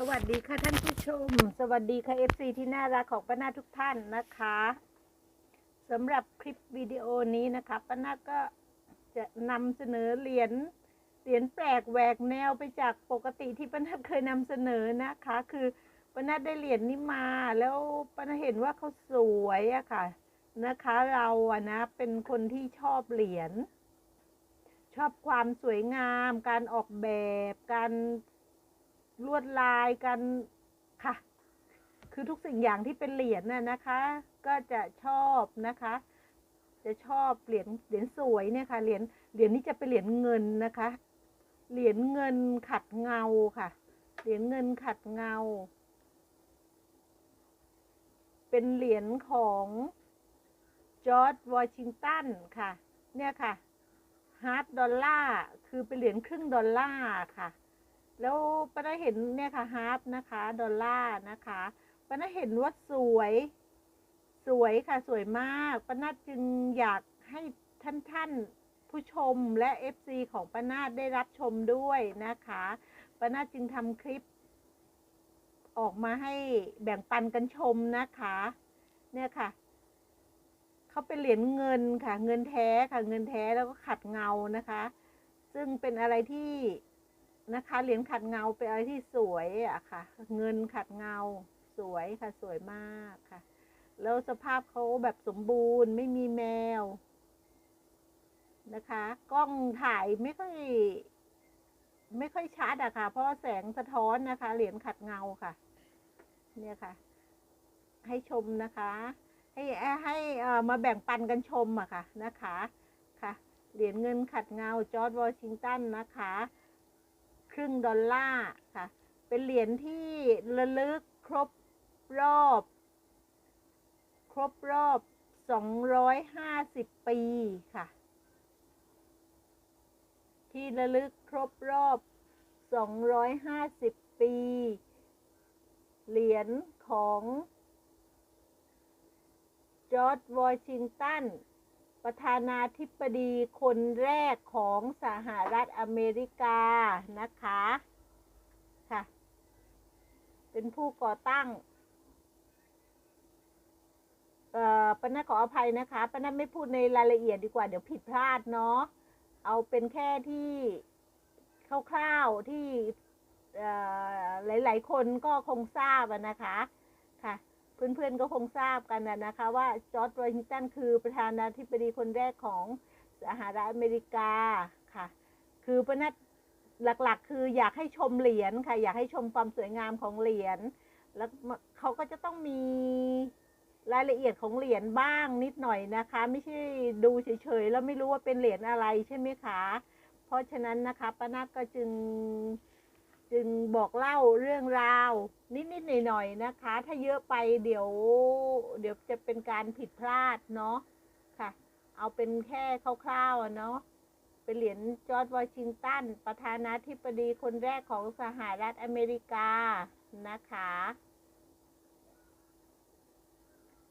สวัสดีค่ะท่านผู้ชม สวัสดีค่ะ FC ที่น่ารักของป้านาทุกท่านนะคะสำหรับคลิปวิดีโอนี้นะคะป้านาก็จะนำเสนอเหรียญเหรียญแปลกแหวกแนวไปจากปกติที่ป้านาเคยนำเสนอนะคะ คือป้านาได้เหรียญนี้มา แล้วป้านาเห็นว่าเขาสวยอะค่ะนะคะ เราอะนะเป็นคนที่ชอบเหรียญชอบความสวยงาม การออกแบบการ ลวดลายกันค่ะ คือทุกสิ่งอย่างที่เป็นเหรียญน่ะนะคะ ก็จะชอบนะคะ จะชอบเหรียญเหรียญสวยเนี่ยค่ะเหรียญเหรียญนี้จะเป็นเหรียญเงินนะคะ เหรียญเงินขัดเงาค่ะ เหรียญเงินขัดเงา เป็นเหรียญของจอร์จวอชิงตันค่ะ เนี่ยค่ะฮาร์ดดอลลาร์คือเป็นเหรียญครึ่งดอลลาร์ค่ะ แล้วป้าได้เห็นเนี่ยค่ะฮาร์ปนะคะ ดอลลาร์นะคะป้าได้เห็นว่าสวย สวยค่ะสวยมากป้านาจึงอยากให้ท่านท่านผู้ชมและเอฟซีของป้านาได้รับชมด้วยนะคะป้านาจึงทำคลิป ออกมาให้แบ่งปันกันชมนะคะ เนี่ยค่ะเขาเป็นเหรียญเงินค่ะ เงินแท้ค่ะ เงินแท้แล้วก็ขัดเงานะคะ ซึ่งเป็นอะไรที่ นะคะเหรียญขัดเงาเป็นอะไรที่สวยอะค่ะ เงินขัดเงาสวยค่ะสวยมากค่ะ แล้วสภาพเขาแบบสมบูรณ์ไม่มีแมวนะคะ กล้องถ่ายไม่ค่อย ไม่ค่อยชัดอะค่ะ เพราะแสงสะท้อนนะคะ เหรียญขัดเงาค่ะ เนี่ยค่ะ ให้ชมนะคะ ให้ให้เออมาแบ่งปันกันชมอะค่ะนะคะค่ะ เหรียญเงินขัดเงาจอร์ดวอชิงตันนะคะ ครึ่งดอลลาร์ค่ะ เป็นเหรียญที่ระลึกครบรอบ ครบรอบ 250 ปีค่ะ ที่ระลึกครบรอบ 250 ปี เหรียญของจอร์จวอชิงตัน ประธานาธิบดีคนแรกของสหรัฐอเมริกานะคะค่ะ เป็นผู้ก่อตั้งเอ่อปนัดขออภัยนะคะปนัดไม่พูดในรายละเอียดดีกว่าเดี๋ยวผิดพลาดเนาะเอาเป็นแค่ที่คร่าวๆที่หลาย ๆ คนก็คงทราบนะคะ เพื่อนๆก็คงทราบกันนะนะคะว่าจอร์จวอชิงตันคือประธานาธิบดีคนแรกของสหรัฐอเมริกาค่ะ คือปนัดหลักๆ คืออยากให้ชมเหรียญค่ะ อยากให้ชมความสวยงามของเหรียญแล้วเขาก็จะต้องมีรายละเอียดของเหรียญบ้างนิดหน่อยนะคะ ไม่ใช่ดูเฉยๆแล้วไม่รู้ว่าเป็นเหรียญอะไรใช่ไหมคะ เพราะฉะนั้นนะคะป้านัทก็จึง จึงบอกเล่าเรื่องราว นิดๆหน่อยๆนะคะ ถ้าเยอะไปเดี๋ยว เดี๋ยวจะเป็นการผิดพลาดเนาะค่ะ เอาเป็นแค่คร่าวๆเนาะเป็นเหรียญจอร์จวอชิงตันประธานาธิบดีคนแรกของสหรัฐอเมริกานะคะ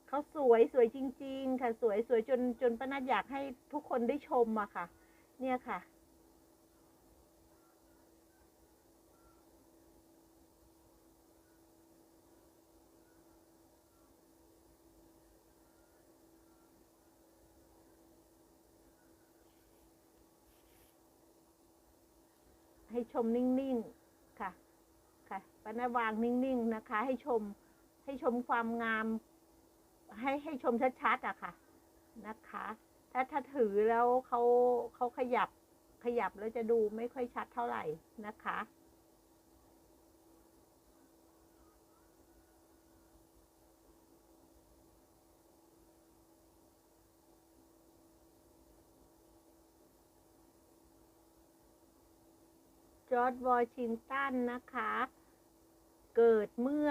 เขาสวยสวยจริง ๆ ค่ะ สวยสวยจนจนป้านัทอยากให้ทุกคนได้ชมอะค่ะ เนี่ยค่ะ ชมนิ่งๆค่ะค่ะปานาวางนิ่งๆนะคะ ให้ชมให้ชมความงาม ให้ให้ชมชัดๆอะค่ะนะคะ ถ้าถ้าถือแล้วเขาเขาขยับขยับแล้วจะดูไม่ค่อยชัดเท่าไหร่นะคะ จอร์จวอชิงตันนะคะ เกิดเมื่อ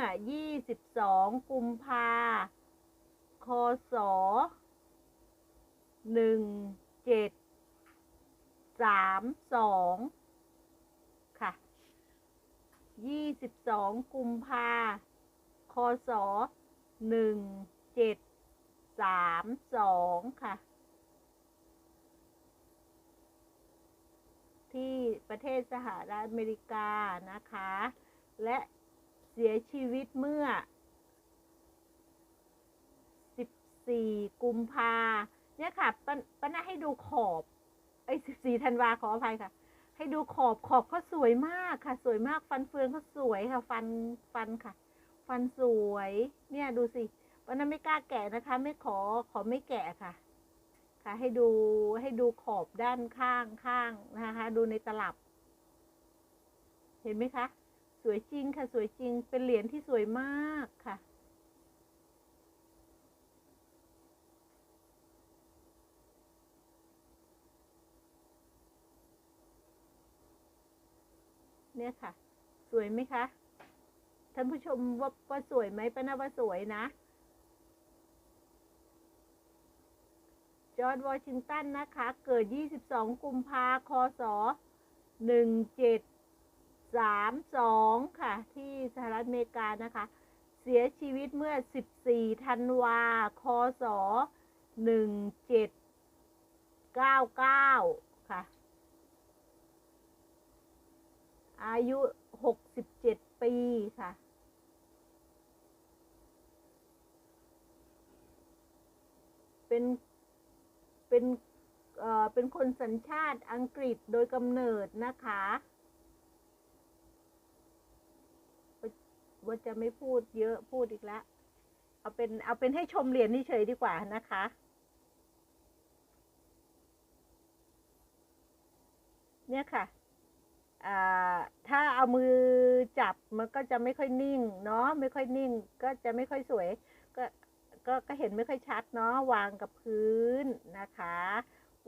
22 กุมภาคศ 1732 ค่ะ 22 กุมภาคศ 1732 ค่ะ ที่ประเทศสหรัฐอเมริกานะคะ และเสียชีวิตเมื่อ 14 กุมภาเนี่ยค่ะปนปนาให้ดูขอบไอ้14ธันวาขออภัยค่ะ ให้ดูขอบขอบเขาสวยมากค่ะ สวยมากฟันเฟืองเขาสวยค่ะ ฟันฟันค่ะ ฟันสวย เนี่ยดูสิป้านาไม่กล้าแกะนะคะ ไม่ขอขอไม่แกะค่ะ ค่ะให้ดูให้ดูขอบด้านข้างข้างนะคะ ดูในตลับ เห็นไหมคะ สวยจริงค่ะ สวยจริงเป็นเหรียญที่สวยมากค่ะ เนี่ยค่ะ สวยไหมคะท่านผู้ชมว่าว่าสวยไหมป้านาว่าสวยนะ จอร์ดวอชิงตันนะคะ เกิด 22 กุมภาคศ 1732 ค่ะ ที่สหรัฐอเมริกานะคะ เสียชีวิตเมื่อ 14 ธันวาคศ 1799 ค่ะ อายุ 67 ปีค่ะเป็น เป็นเอ่อเป็นคนสัญชาติอังกฤษโดยกำเนิดนะคะว่าจะไม่พูดเยอะพูดอีกแล้วเอาเป็นเอาเป็นให้ชมเหรียญนี่เฉยดีกว่านะคะเนี่ยค่ะอ่าถ้าเอามือจับมันก็จะไม่ค่อยนิ่งเนาะไม่ค่อยนิ่ง ก็จะไม่ค่อยสวย ก็ ก็ก็เห็นไม่ค่อยชัดเนาะวางกับพื้นนะคะ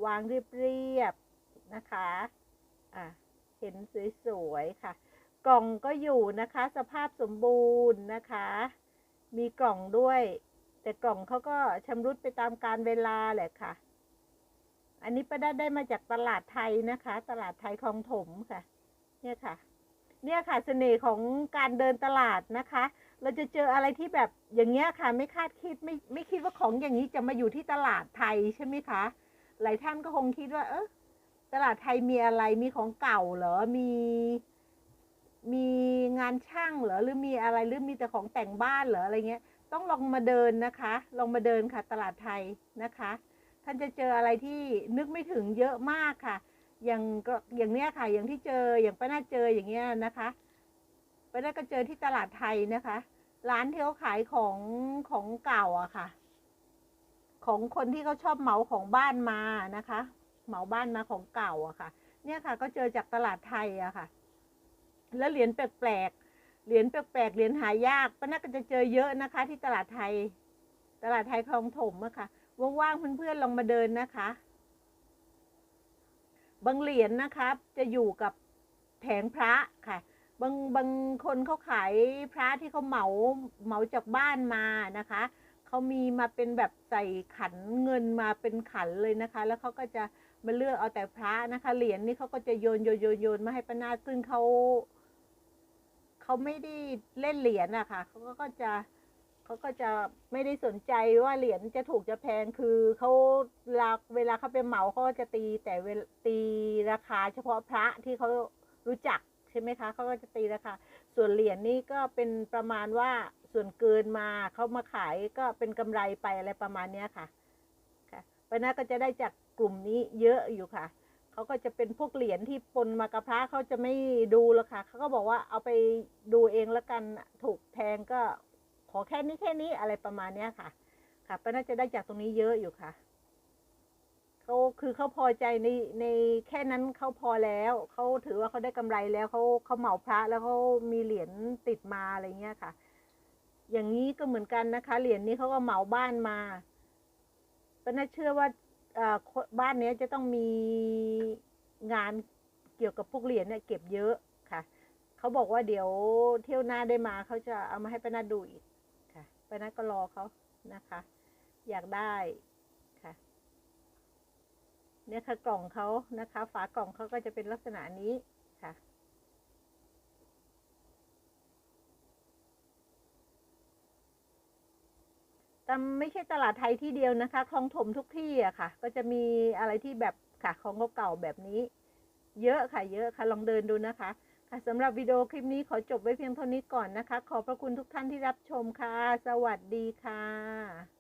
วางเรียบๆนะคะอะเห็นสวยๆค่ะ กล่องก็อยู่นะคะ สภาพสมบูรณ์นะคะ มีกล่องด้วย แต่กล่องเขาก็ชำรุดไปตามกาลเวลาแหละค่ะ อันนี้ป้าได้ได้มาจากตลาดไทยนะคะ ตลาดไทยคลองถมค่ะ เนี่ยค่ะ เนี่ยค่ะเสน่ห์ของการเดินตลาดนะคะ เราจะเจออะไรที่แบบอย่างเงี้ยค่ะ ไม่คาดคิดไม่ไม่คิดว่าของอย่างนี้จะมาอยู่ที่ตลาดไทยใช่ไหมคะ หลายท่านก็คงคิดว่า เออตลาดไทยมีอะไรมีของเก่าเหรอมี มีงานช่างเหรอหรือมีอะไรหรือมีแต่ของแต่งบ้านเหรออะไรเงี้ย ต้องลองมาเดินนะคะ ลองมาเดินค่ะ ตลาดไทยนะคะ ท่านจะเจออะไรที่นึกไม่ถึงเยอะมากค่ะ อย่างก็อย่างเนี้ยค่ะ อย่างที่เจออย่างป้าน่าเจออย่างเงี้ยนะคะ ป้าน่าก็เจอที่ตลาดไทยนะคะ ร้านที่เขาขายของของเก่าอะค่ะ ของคนที่เขาชอบเหมาของบ้านมานะคะ เหมาบ้านมาของเก่าอะค่ะ เนี่ยค่ะ ก็เจอจากตลาดไทยอะค่ะ แล้วเหรียญแปลกๆเหรียญแปลกๆเหรียญหายากป้าน่าก็จะเจอเยอะนะคะ ที่ตลาดไทย ตลาดไทยคลองถมอะค่ะว่างๆเพื่อนๆลองมาเดินนะคะบางเหรียญนะครับ จะอยู่กับแผงพระค่ะ บางบางคนเขาขายพระที่เขาเหมาเหมาจากบ้านมานะคะเขามีมาเป็นแบบใส่ขันเงินมาเป็นขันเลยนะคะ แล้วเขาก็จะมาเลือกเอาแต่พระนะคะเหรียญนี่เขาก็จะโยนโยนโยนโยนมาให้ป้านาซึ่งเขาเขาไม่ได้เล่นเหรียญอะค่ะเขาก็จะเขาก็จะไม่ได้สนใจว่าเหรียญจะถูกจะแพงคือเขาเวลาเวลาเขาไปเหมาเขาจะตีแต่เวตีราคาเฉพาะพระที่เขารู้จัก ช่ไหมคะเขาก็จะตีราคาส่วนเหรียญนี่ก็เป็นประมาณว่าส่วนเกินมาเขามาขายก็เป็นกำไรไปอะไรประมาณเนี้ยค่ะค่ะปานาก็จะได้จากกลุ่มนี้เยอะอยู่ค่ะเขาก็จะเป็นพวกเหรียญที่ปนมากับพระเขาจะไม่ดูหรอกค่ะเขาก็บอกว่าเอาไปดูเองแล้วกันถูกแพงก็ขอแค่นี้แค่นี้อะไรประมาณเนี้ยค่ะค่ะปานาจะได้จากตรงนี้เยอะอยู่ค่ะ เขาคือเขาพอใจในในแค่นั้นเขาพอแล้วเขาถือว่าเขาได้กำไรแล้วเขาเขาเหมาพระแล้วเขามีเหรียญติดมาอะไรเงี้ยค่ะ อย่างนี้ก็เหมือนกันนะคะ เหรียญนี้เขาก็เหมาบ้านมาป้าน่าเชื่อว่าอ่อบ้านนี้จะต้องมีงานเกี่ยวกับพวกเหรียญเนี่ยเก็บเยอะค่ะเขาบอกว่าเดี๋ยวเที่ยวหน้าได้มาเขาจะเอามาให้ป้าน่าดูอีกค่ะป้าน่าก็รอเขานะคะ อยากได้ เนี่ยค่ะกล่องเขานะคะ ฝากล่องเขาก็จะเป็นลักษณะนี้ค่ะ แต่ไม่ใช่ตลาดไทยที่เดียวนะคะคลองถมทุกที่อะค่ะ ก็จะมีอะไรที่แบบค่ะของเก่าๆแบบนี้ เยอะค่ะ เยอะค่ะลองเดินดูนะคะค่ะสำหรับวิดีโอคลิปนี้ขอจบไว้เพียงเท่านี้ก่อนนะคะ ขอบพระคุณทุกท่านที่รับชมค่ะ สวัสดีค่ะ